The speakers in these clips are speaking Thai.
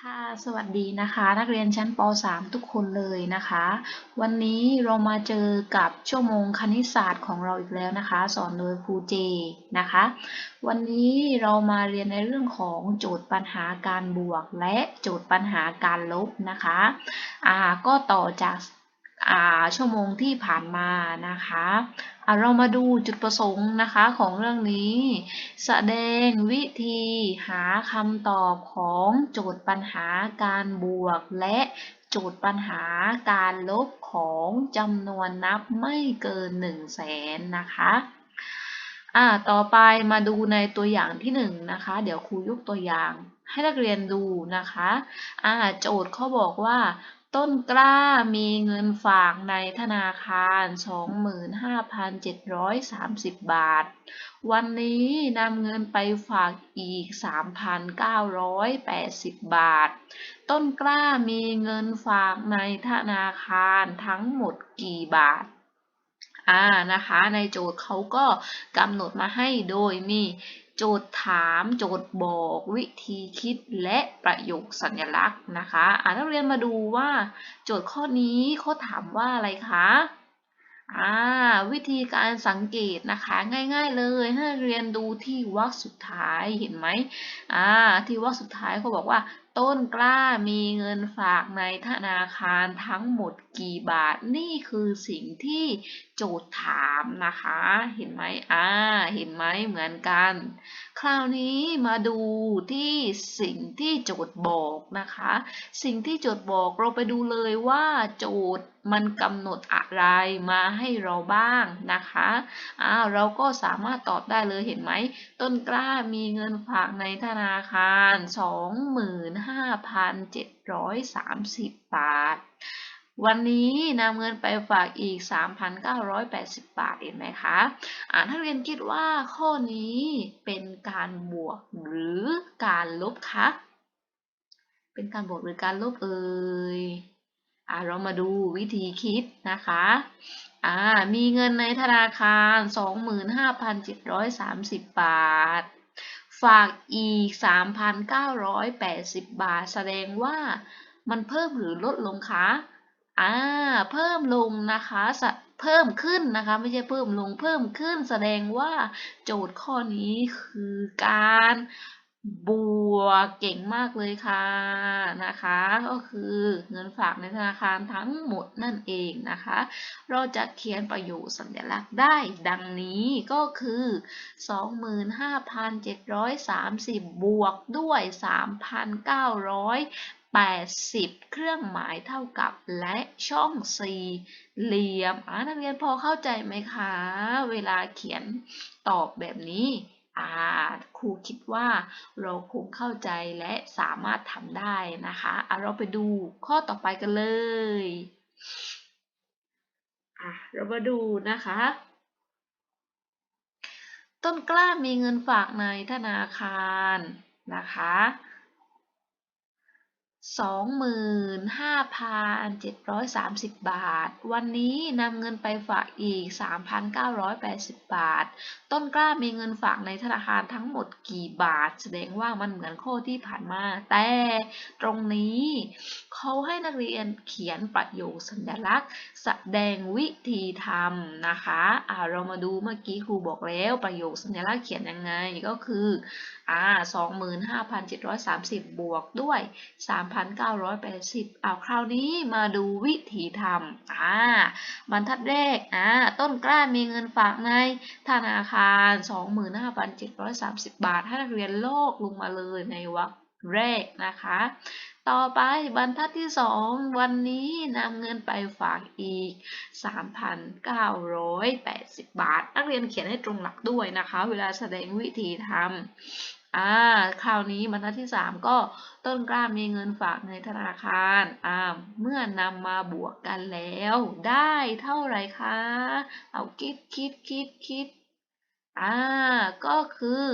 ค่ะสวัสดีนะคะ นักเรียนชั้นป .3 ทุกคนเลยนะคะ วันนี้เรามาเจอกับชั่วโมงคณิตศาสตร์ของเราอีกแล้วนะคะ สอนโดยครูเจนะคะ วันนี้เรามาเรียนในเรื่องของโจทย์ปัญหาการบวก และโจทย์ปัญหาการลบนะคะอ่าก็ต่อจากอ่าชั่วโมงที่ผ่านมานะคะ เรามาดูจุดประสงค์นะคะของเรื่องนี้ แสดงวิธีหาคำตอบของโจทย์ปัญหาการบวก และโจทย์ปัญหาการลบของจำนวนนับไม่เกิน1 0 0 0 0แสนนะคะอ่าต่อไปมาดูในตัวอย่างที่1นนะคะ เดี๋ยวครูยกตัวอย่างให้นักเรียนดูนะคะอ่าโจทย์เขาบอกว่า ต้นกล้ามีเงินฝากในธนาคาร 25,730 บาท วันนี้นำเงินไปฝากอีก 3,980 บาท ต้นกล้ามีเงินฝากในธนาคารทั้งหมดกี่บาทอ่านะคะ ในโจทย์เขาก็กำหนดมาให้โดยมี โจทย์ถาม โจทย์บอกวิธีคิดและประโยคสัญลักษณ์นะคะอ่านักเรียนมาดูว่า โจทย์ข้อนี้เขาถามว่าอะไรคะอ่าวิธีการสังเกตนะคะง่าย ๆ เลยให้เรียนดูที่วรรคสุดท้ายเห็นไหมอ่าที่วรรคสุดท้ายเขาบอกว่า ต้นกล้ามีเงินฝากในธนาคารทั้งหมดกี่บาทนี่คือสิ่งที่โจทย์ถามนะคะ เห็นไหมอ่า เห็นไหมเหมือนกัน คราวนี้มาดูที่สิ่งที่โจทย์บอกนะคะ สิ่งที่โจทย์บอกเราไปดูเลยว่าโจทย์มันกำหนดอะไรมาให้เราบ้างนะคะอ้าวเราก็สามารถตอบได้เลยเห็นไหม ต้นกล้ามีเงินฝากในธนาคาร 25,730 บาท วันนี้นำเงินไปฝากอีก 3,980 บาทเห็นไหมคะอ่าถ้าเรียนคิดว่าข้อนี้เป็นการบวกหรือการลบคะ เป็นการบวกหรือการลบเอ่ยอ่าเรามาดูวิธีคิดนะคะอ่ามีเงินในธนาคาร 25,730 บาท ฝากอีก 3,980 บาท แสดงว่ามันเพิ่มหรือลดลงคะ อ่าเพิ่มลงนะคะเพิ่มขึ้นนะคะไม่ใช่เพิ่มลงเพิ่มขึ้น แสดงว่าโจทย์ข้อนี้คือการบวกเก่งมากเลยค่ะนะคะ ก็คือเงินฝากในธนาคารทั้งหมดนั่นเองนะคะ เราจะเขียนประโยคสัญลักษณ์ได้ดังนี้ก็คือ 25,730 บวกด้วย 80 เครื่องหมายเท่ากับและช่องสี่เหลี่ยมอ่านักเรียนพอเข้าใจไหมคะ เวลาเขียนตอบแบบนี้อ่าครูคิดว่าเราคงเข้าใจและสามารถทำได้นะคะอะเราไปดูข้อต่อไปกันเลยอะเรามาดูนะคะต้นกล้ามีเงินฝากในธนาคารนะคะ 25,730 บาท วันนี้นำเงินไปฝากอีก 3,980 บาท ต้นกล้ามีเงินฝากในธนาคารทั้งหมดกี่บาท แสดงว่ามันเหมือนข้อที่ผ่านมา แต่ตรงนี้เขาให้นักเรียนเขียนประโยคสัญลักษณ์ แสดงวิธีทำนะคะอ่าเรามาดูเมื่อกี้ครูบอกแล้วประโยคสัญลักษณ์เขียนยังไงก็คืออ่า25,730 บวกด้วย 3,980เอาคราวนี้มาดูวิธีทำอ่าบรรทัดแรกอ่าต้นกล้ามีเงินฝากในธนาคาร 25,730 บาท ให้นักเรียนโลกลงมาเลยในวรรคแรกนะคะ ต่อไปบรรทัดที่ 2 วันนี้นำเงินไปฝากอีก 3,980 บาท นักเรียนเขียนให้ตรงหลักด้วยนะคะ เวลาแสดงวิธีทำ อ่าคราวนี้บรรทัดที่ 3 ก็ต้นกล้ามีเงินฝากในธนาคารอ่าเมื่อนำมาบวกกันแล้ว ได้เท่าไหร่คะ เอาคิดคิดคิดคิดอ่าก็คือ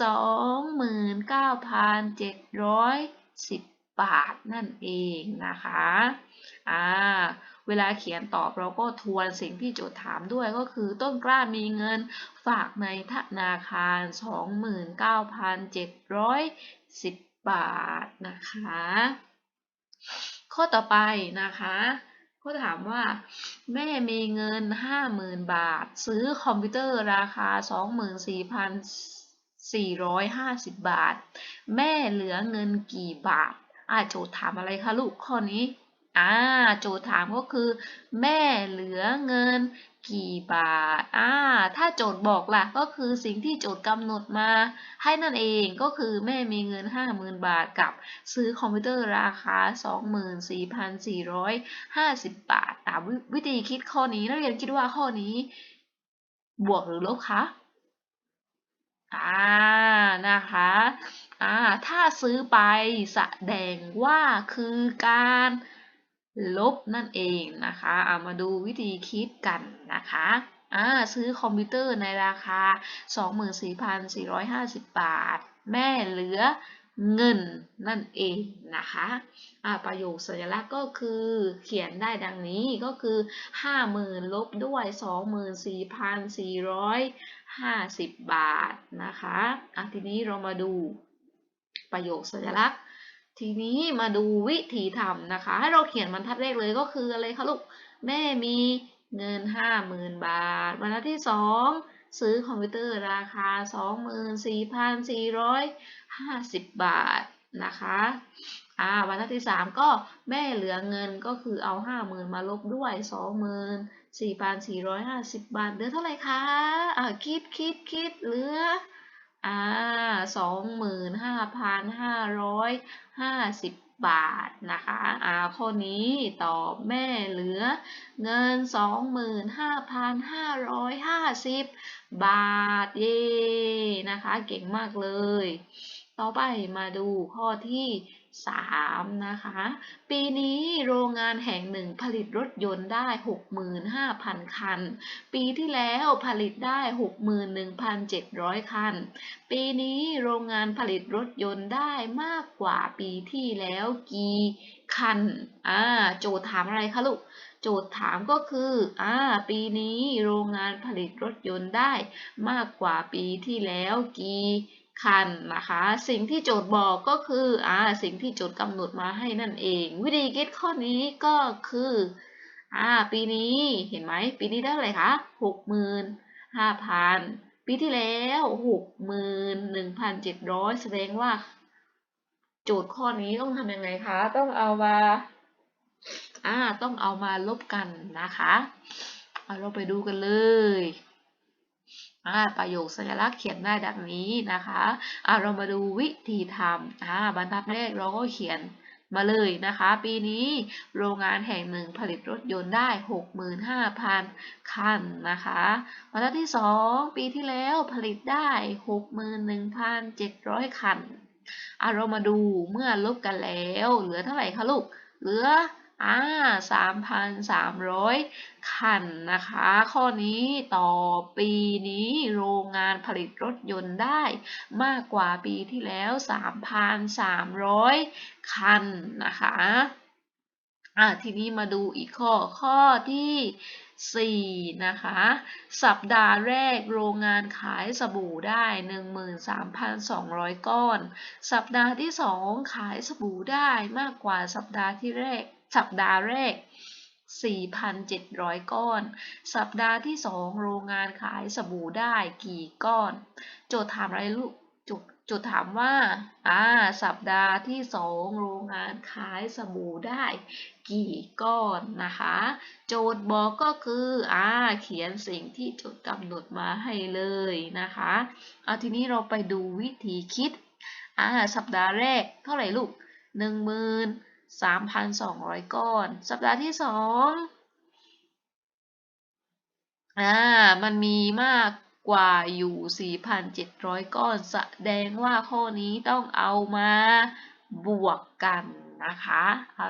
สองหมื่นเก้าพันเจ็ดร้อยสิบบาทนั่นเองนะคะอ่า เวลาเขียนตอบเราก็ทวนสิ่งที่โจทย์ถามด้วยก็คือต้นกล้ามีเงินฝากในธนาคาร 29,710 บาทนะคะ ข้อต่อไปนะคะเขาถามว่า แม่มีเงิน 50,000 บาท ซื้อคอมพิวเตอร์ราคา 24,450 บาท แม่เหลือเงินกี่บาทอ่าโจทย์ถามอะไรคะลูกข้อนี้ อ่าโจทย์ถามก็คือ แม่เหลือเงินกี่บาทอ่าถ้าโจทย์บอกล่ะก็คือสิ่งที่โจทย์กำหนดมา ให้นั่นเองก็คือแม่มีเงิน 50,000 บาทกับซื้อคอมพิวเตอร์ราคา 24,450 บาทอ่าววิธีคิดข้อนี้นักเรียนคิดว่าข้อนี้ บวกหรือลบคะอ่านะคะอ่าถ้าซื้อไปแสดงว่าคือการ ลบนั่นเองนะคะเอามาดูวิธีคิดกันนะคะอ่าซื้อคอมพิวเตอร์ในราคา 24,450 บาท แม่เหลือเงินนั่นเองนะคะอ่าประโยคสัญลักษณ์ก็คือเขียนได้ดังนี้ก็คือ 50,000 ลบด้วย 24,450 บาทนะคะะทีนี้เรามาดูประโยคสัญลักษณ์ ทีนี้มาดูวิธีทำนะคะ ให้เราเขียนบรรทัดแรกเลยก็คืออะไรคะลูก แม่มีเงิน50,000บาทบรรทัดที่2ซื้อคอมพิวเตอร์ราคา 24,450 บาทนะคะอ่าบรรทัดที่ 3 ก็แม่เหลือเงินก็คือเอา 50,000 มาลบด้วย 24,450 บาทเหลือเท่าไหร่คะอ่าคิดคิดคิดเหลือ อ่าสองหมื่นห้าพันห้าร้อยห้าสิบบาทนะคะอ่าข้อนี้ตอบแม่เหลือเงินสองหมื่นห้าพันห้าร้อยห้าสิบบาทเย่นะคะ เก่งมากเลย ต่อไปมาดูข้อที่ 3นะคะ ปีนี้โรงงานแห่งหนึ่งผลิตรถยนต์ได้ 65,000 คัน ปีที่แล้วผลิตได้ 61,700 คัน ปีนี้โรงงานผลิตรถยนต์ได้มากกว่าปีที่แล้วกี่คัน อ่า โจทย์ถามอะไรคะลูก โจทย์ถามก็คือ อ่า ปีนี้โรงงานผลิตรถยนต์ได้มากกว่าปีที่แล้วกี่ คันนะคะ สิ่งที่โจทย์บอกก็คืออ่าสิ่งที่โจทย์กำหนดมาให้นั่นเอง วิธีคิดข้อนี้ก็คืออ่าปีนี้เห็นไหมปีนี้ได้อะไรคะหกหมื่นห้าพันปีที่แล้วหกหมื่นหนึ่งพันเจ็ดร้อยแสดงว่า โจทย์ข้อนี้ต้องทำยังไงคะ ต้องเอามาอ่าต้องเอามาลบกันนะคะ เอาเราไปดูกันเลย ประโยคสัญลักษณ์เขียนได้ดังนี้นะคะอ่าเรามาดูวิธีทำบรรทัดแรกเราก็เขียนมาเลยนะคะ ปีนี้โรงงานแห่งหนึ่งผลิตรถยนต์ได้ 65,000 คันนะคะบรรทัดที่ 2 ปีที่แล้วผลิตได้ 61,700 คันอ่าเรามาดูเมื่อลบกันแล้ว เหลือเท่าไหร่คะลูก เหลือ อ่าสามพันสามร้อยคันนะคะ ข้อนี้ต่อปีนี้โรงงานผลิตรถยนต์ได้มากกว่าปีที่แล้วสามพันสามร้อยคันนะคะอ่าทีนี้มาดูอีกข้อข้อที่ 4 นะคะ สัปดาห์แรกโรงงานขายสบู่ได้ 13,200 ก้อน สัปดาห์ที่ 2 ขายสบู่ได้มากกว่าสัปดาห์ที่แรก สัปดาห์แรก 4,700 ก้อน สัปดาห์ที่ 2 โรงงานขายสบู่ได้กี่ก้อน โจทย์ถามอะไรลูกโจทย์โจทย์ถามว่า อ่า สัปดาห์ที่ 2 โรงงานขายสบู่ได้กี่ก้อนนะคะ โจทย์บอกก็คือ อ่า เขียนสิ่งที่โจทย์กำหนดมาให้เลยนะคะ เอาทีนี้เราไปดูวิธีคิด อ่า สัปดาห์แรกเท่าไหร่ลูกหนึ่งหมื่น 3,200 ก้อน สัปดาห์ที่สองอ่ามันมีมากกว่าอยู่ 4,700 ก้อน แสดงว่าข้อนี้ต้องเอามาบวกกันนะคะ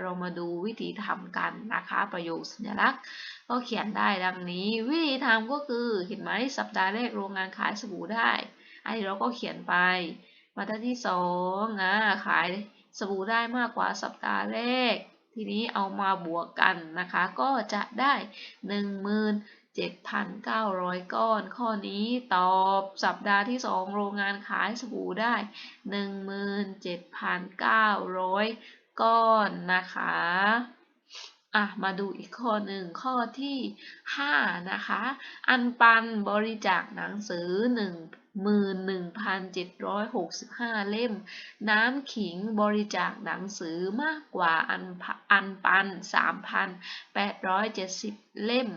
เรามาดูวิธีทำกันนะคะ ประโยคสัญลักษณ์ก็เขียนได้ดังนี้ วิธีทำก็คือเห็นไหมสัปดาห์แรกโรงงานขายสบู่ได้อันนี้เราก็เขียนไป มาทัดที่สองนะขาย สบู่ได้มากกว่าสัปดาห์แรก ทีนี้เอามาบวกกันนะคะ ก็จะได้7,900 ก้อน ข้อนี้ตอบสัปดาห์ที่ 2 โรงงานขายสบู่ได้ 17,900 ก้อนนะคะ อะมาดูอีกข้อหนึ่งข้อที่ 5 นะคะ อันปันบริจาคหนังสือ 11,765 เล่ม น้ำขิงบริจาคหนังสือมากกว่าอันอันปัน 3,870 เล่ม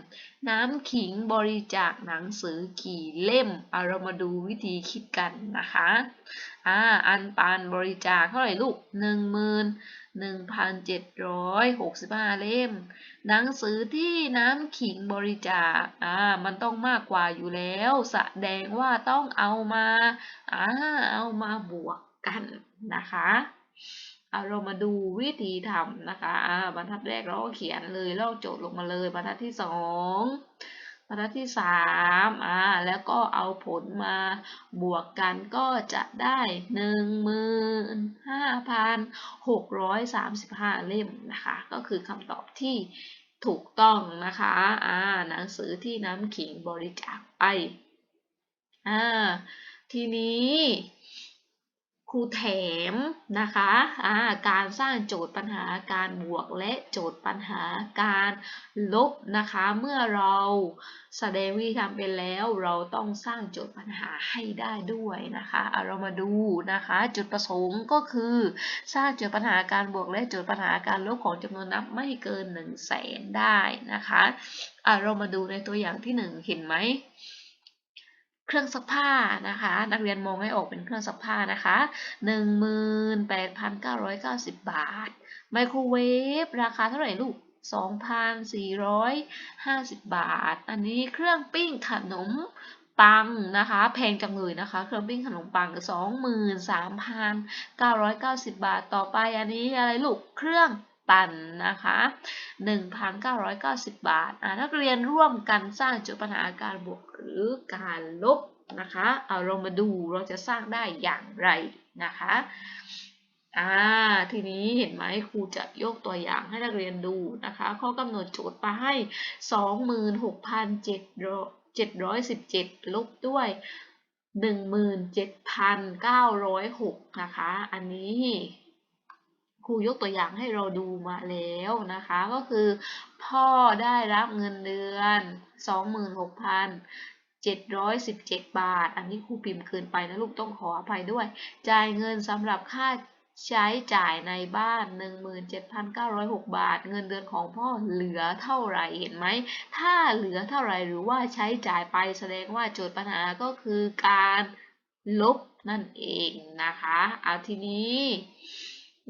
น้ำขิงบริจาคหนังสือกี่เล่มเอาเรามาดูวิธีคิดกันนะคะอ่าอันปันบริจาคเท่าไหร่ลูก 1,765 เล่ม หนังสือที่น้ำขิงบริจาค อ่า มันต้องมากกว่าอยู่แล้ว แสดงว่าต้องเอามา อ่า เอามาบวกกันนะคะ เอาเรามาดูวิธีทำนะคะ อ่า บรรทัดแรกเราก็เขียนเลยลอกโจทย์ลงมาเลย บรรทัดที่สอง บรรทัดที่สามอ่าแล้วก็เอาผลมาบวกกันก็จะได้หนึ่งหมื่นห้าพันหกร้อยสามสิบห้าเล่มนะคะ ก็คือคำตอบที่ถูกต้องนะคะอ่าหนังสือที่น้ำขิงบริจาคไปอ่าทีนี้ ครูแถมนะคะะการสร้างโจทย์ปัญหาการบวกและโจทย์ปัญหาการลบนะคะ เมื่อเราแสดงวิธีทำเป็นแล้วเราต้องสร้างโจทย์ปัญหาให้ได้ด้วยนะคะเเรามาดูนะคะ จุดประสงค์ก็คือ สร้างโจทย์ปัญหาการบวกและโจทย์ปัญหาการลบของจำนวนนับไม่เกิน1 0 0 0 0แสนได้นะคะะเรามาดูในตัวอย่างที่ 1 เห็นไหม เครื่องซักผ้านะคะ นักเรียนมองให้ออกเป็นเครื่องซักผ้านะคะ18,990 บาท ไมโครเวฟราคาเท่าไหร่ลูก 2,450 บาท อันนี้เครื่องปิ้งขนมปังนะคะแพงจังเลยนะคะ เครื่องปิ้งขนมปัง23,990บาทต่อไปอันนี้อะไรลูกเครื่องปั่นนะคะ1,990บาทนักเรียนร่วมกันสร้างโจทย์ปัญหาการบวก รือการลบนะคะ เอาเรามาดูเราจะสร้างได้อย่างไรนะคะอ่าทีนี้เห็นไหมครูจะยกตัวอย่างให้นักเรียนดูนะคะข้อกำหนดโจทย์มาให้ 26,717 ลบด้วย 17,906 นะคะ อันนี้ครูยกตัวอย่างให้เราดูมาแล้วนะคะ ก็คือพ่อได้รับเงินเดือน 717 บาท อันนี้ครูพิมพ์เกินไปนะลูกต้องขออภัยด้วย จ่ายเงินสำหรับค่าใช้จ่ายในบ้าน 17,906 บาท เงินเดือนของพ่อเหลือเท่าไหร่เห็นไหม ถ้าเหลือเท่าไหร่หรือว่าใช้จ่ายไปแสดงว่าโจทย์ปัญหาก็คือการลบนั่นเองนะคะ เอาทีนี้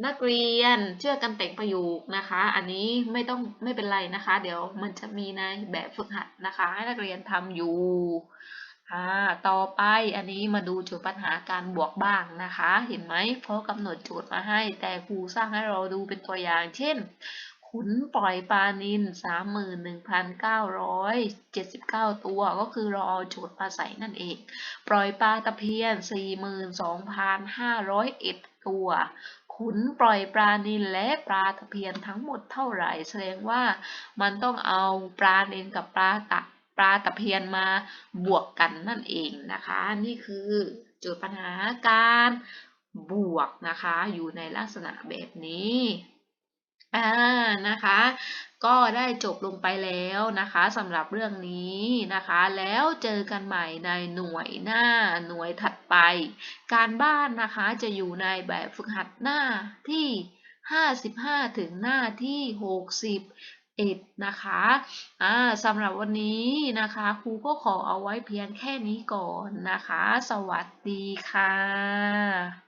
นักเรียนเชื่อกันแต่งประโยคนะคะ อันนี้ไม่ต้องไม่เป็นไรนะคะ เดี๋ยวมันจะมีในแบบฝึกหัดนะคะ ให้นักเรียนทำอยู่อ่าต่อไปอันนี้มาดูโจทย์ปัญหาการบวกบ้างนะคะ เห็นไหมเพราะกำหนดโจทย์มาให้ แต่ครูสร้างให้เราดูเป็นตัวอย่าง เช่น ขุนปล่อยปลานิล31,979 ตัว ก็คือเราเอาโจทย์มาใส่นั่นเอง ปล่อยปลาตะเพียน 42,501 ตัว ขุนปล่อยปลานิลและปลาตะเพียนทั้งหมดเท่าไหร่ แสดงว่ามันต้องเอาปลานิลกับปลาตะปลาตะเพียนมาบวกกันนั่นเองนะคะ นี่คือจุดปัญหาการบวกนะคะ อยู่ในลักษณะแบบนี้อ่านะคะ ก็ได้จบลงไปแล้วนะคะสำหรับเรื่องนี้นะคะ แล้วเจอกันใหม่ในหน่วยหน้าหน่วยถัดไป การบ้านนะคะจะอยู่ในแบบฝึกหัดหน้าที่ 55 ถึงหน้าที่60นะคะอ่าสำหรับวันนี้นะคะครูก็ขอเอาไว้เพียงแค่นี้ก่อนนะคะ สวัสดีค่ะ